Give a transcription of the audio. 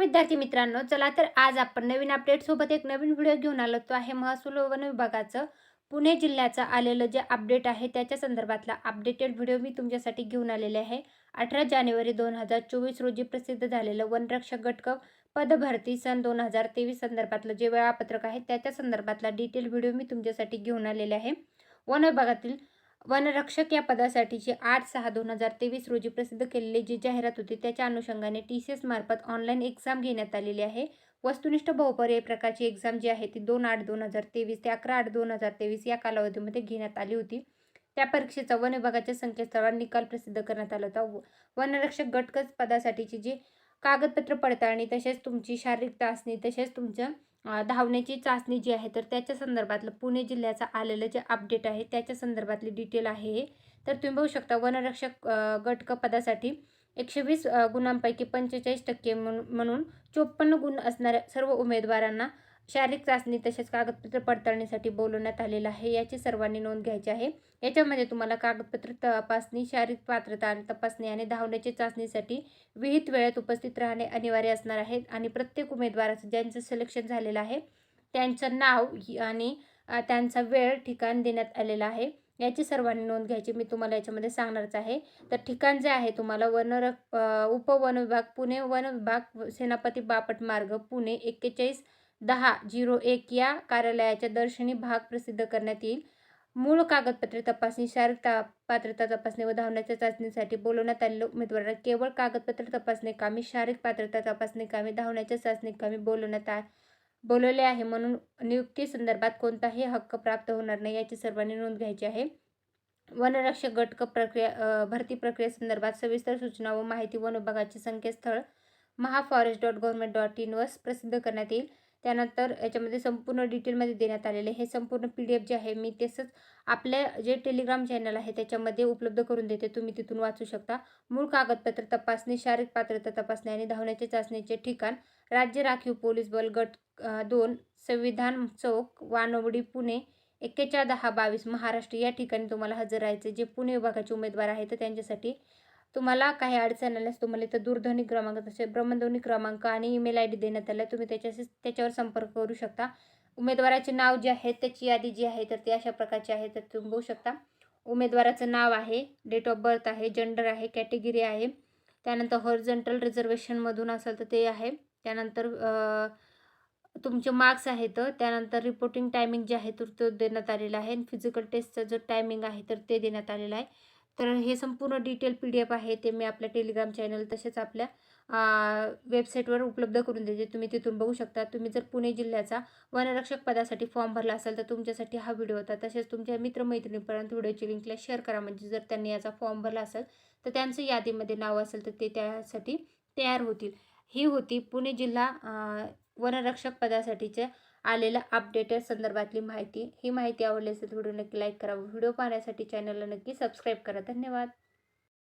विद्यार्थी मित्रांनो चला तर आज आपण नवीन अपडेट सोबत एक नवीन व्हिडिओ घेऊन आलो. तो आहे महसूल वन विभागाचं. पुणे जिल्ह्याचं आलेलं जे अपडेट आहे त्याच्या संदर्भातला अपडेटेड व्हिडिओ मी तुमच्यासाठी घेऊन आलेले आहे. अठरा जानेवारी दोन हजार चोवीस रोजी प्रसिद्ध झालेलं वनरक्षक गटक पदभरती सन दोन हजार तेवीस संदर्भातलं जे वेळापत्रक आहे त्याच्या संदर्भातला डिटेल व्हिडिओ मी तुमच्यासाठी घेऊन आलेले आहे. वन विभागातील वनरक्षक या पदासाठीची आठ सहा दोन हजार तेवीस रोजी प्रसिद्ध केलेली जी जाहिरात होती त्याच्या अनुषंगाने टी सी एस मार्फत ऑनलाईन एक्झाम घेण्यात आलेली आहे. वस्तुनिष्ठ बहुपर्याय प्रकारची एक्झाम जी आहे ती दोन आठ दोन हजार तेवीस ते अकरा आठ दोन हजार तेवीस या कालावधीमध्ये घेण्यात आली होती. त्या परीक्षेचा वन विभागाच्या संकेतस्थळावर निकाल प्रसिद्ध करण्यात आला होता. वनरक्षक गटकच पदासाठीची जी कागदपत्र पडताळणी तसेच तुमची शारीरिक चाचणी तसेच तुमचं धावण्याची चाचणी जी आहे तर त्याच्या संदर्भातलं पुणे जिल्ह्याचं आलेलं जे अपडेट आहे त्याच्या संदर्भातली डिटेल आहे हे. तर तुम्ही बघू शकता वनरक्षक गटक पदासाठी एकशे वीस गुणांपैकी पंचेचाळीस टक्के म्हणून चोपन्न गुण असणाऱ्या सर्व उमेदवारांना शारीरिक चाचणी तसेच कागदपत्र पडताळणीसाठी बोलवण्यात आलेलं आहे. याची सर्वांनी नोंद घ्यायची आहे. याच्यामध्ये तुम्हाला कागदपत्र तपासणी शारीरिक पात्रता तपासणी आणि धावण्याची चाचणीसाठी विहित वेळेत उपस्थित राहणे अनिवार्य असणार आहे आणि प्रत्येक उमेदवाराचं ज्यांचं सिलेक्शन झालेलं आहे त्यांचं नाव आणि त्यांचा वेळ ठिकाण देण्यात आलेलं आहे. याची सर्वांनी नोंद घ्यायची मी तुम्हाला याच्यामध्ये सांगणारच आहे. तर ठिकाण जे आहे तुम्हाला वनर उपवन विभाग पुणे वन विभाग सेनापती बापट मार्ग पुणे एक्केचाळीस दहा झिरो एक या कार्यालयाच्या दर्शनी भाग प्रसिद्ध करण्यात येईल. मूळ कागदपत्रे तपासणी शारीरिक ता पात्रता तपासणी व धावण्याच्या चाचणीसाठी बोलवण्यात आलेल्या उमेदवारांना केवळ कागदपत्र तपासणी कामी शारीरिक पात्रता तपासणी कामी धावण्याच्या चाचणी कामी बोलवण्यात आ बोलवले आहे. म्हणून नियुक्ती संदर्भात कोणताही हक्क प्राप्त होणार नाही याची सर्वांनी नोंद घ्यायची आहे. वनरक्षक गटक प्रक्रिया भरती प्रक्रियेसंदर्भात सविस्तर सूचना व माहिती वन विभागाचे संकेतस्थळ महाफॉरेस्ट डॉट गव्हर्मेंट डॉट इनवर प्रसिद्ध करण्यात येईल. त्यानंतर याच्यामध्ये संपूर्ण डिटेलमध्ये देण्यात आलेले हे संपूर्ण पी डी एफ जे आहे मी तसंच आपल्या जे टेलिग्राम चॅनल आहे त्याच्यामध्ये उपलब्ध करून देते तुम्ही तिथून वाचू शकता. मूळ कागदपत्र तपासणी शारीरिक पात्रता तपासणी आणि धावण्याच्या चाचणीचे ठिकाण राज्य राखीव पोलीस बल गट दोन संविधान चौक वानवडी पुणे एक्केचाळ दहा बावीस महाराष्ट्र या ठिकाणी तुम्हाला हजर राहायचे. जे पुणे विभागाचे उमेदवार आहेत त्यांच्यासाठी तुम्हाला काही अडचण आल्यास तुम्हाला इथं दूरध्वनी क्रमांक तसे भ्रमणध्वनी क्रमांक आणि ईमेल आय डी देण्यात आला. तुम्ही त्याच्याशी त्याच्यावर संपर्क करू शकता. उमेदवाराचे नाव जे आहे त्याची यादी जी आहे तर ती अशा प्रकारची आहे तर तुम्ही बघू शकता. उमेदवाराचं नाव आहे डेट ऑफ बर्थ आहे जेंडर आहे कॅटेगरी आहे. त्यानंतर हॉर्जंटल रिझर्वेशनमधून असेल तर ते आहे. त्यानंतर तुमचे मार्क्स आहेत त्यानंतर रिपोर्टिंग टायमिंग जे आहे तर तो देण्यात आलेला आहे. फिजिकल टेस्टचं जो टायमिंग आहे तर ते देण्यात आलेलं आहे. तर हे संपूर्ण डिटेल पी डी एफ आहे ते मी आपल्या टेलिग्राम चॅनल तसेच आपल्या वेबसाईटवर उपलब्ध करून देते. तुम्ही तिथून बघू शकता. तुम्ही जर पुणे जिल्ह्याचा वनरक्षक पदासाठी फॉर्म भरला असेल तर तुमच्यासाठी हा व्हिडिओ होता. तसेच तुमच्या मित्रमैत्रिणीपर्यंत व्हिडिओची लिंकला शेअर करा. म्हणजे जर त्यांनी याचा फॉर्म भरला असेल तर त्यांचं यादीमध्ये नाव असेल तर ते त्यासाठी तयार होतील. ही होती पुणे जिल्हा वनरक्षक पदासाठीच्या आलेल्या अपडेटेड संदर्भातली माहिती. ही माहिती आवडली असेल व्हिडिओ नक्की लाईक करा. व्हिडिओ पाहण्यासाठी चॅनलला नक्की सबस्क्राईब करा. धन्यवाद.